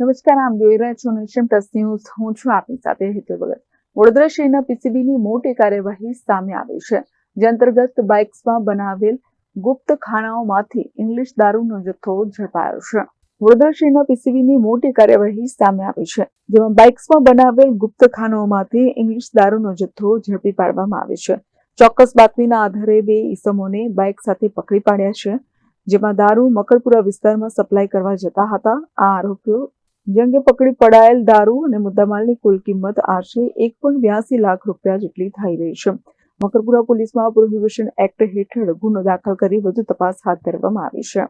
નમસ્કાર, આમ જોઈ રહ્યા છો નેશન પ્લસ ન્યૂઝ હું છું આપની સાથે હેતલ ભગત. વડોદરા શહેરના પીસીબીની મોટી કાર્યવાહી સામે આવી છે. જે અંતર્ગત બાઇક્સમાં બનાવેલ ગુપ્ત ખાનાઓમાંથી ઇંગ્લિશ દારૂનો જથ્થો ઝડપાયો છે. વડોદરા શહેરના પીસીબીની મોટી કાર્યવાહી સામે આવી છે, જેમાં બાઇક્સમાં બનાવેલ ગુપ્ત ખાનાઓમાંથી ઇંગ્લિશ દારૂનો જથ્થો ઝડપી પાડવામાં આવે છે. ચોક્કસ બાતમીના આધારે બે ઈસમોને બાઇક સાથે પકડી પાડ્યા છે, જેમાં દારૂ મકરપુરા વિસ્તારમાં સપ્લાય કરવા જતા હતા. આ આરોપીઓ જે અંગે પકડી પડાયેલ દારૂ અને મુદ્દામાલની કુલ કિંમત આશરે એક પોઈન્ટ બ્યાસી લાખ રૂપિયા જેટલી થઈ રહી છે. મકરપુરા પોલીસમાં પ્રોહિબિશન એક્ટ હેઠળ ગુનો દાખલ કરી વધુ તપાસ હાથ ધરવામાં આવી છે.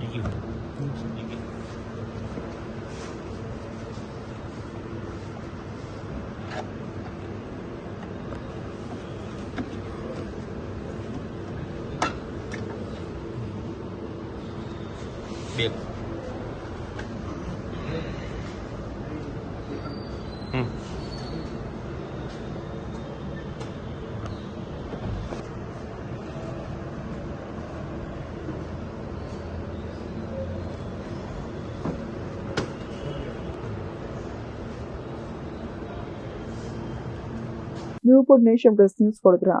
Thank હમ bureau report Nation Plus News Vadodara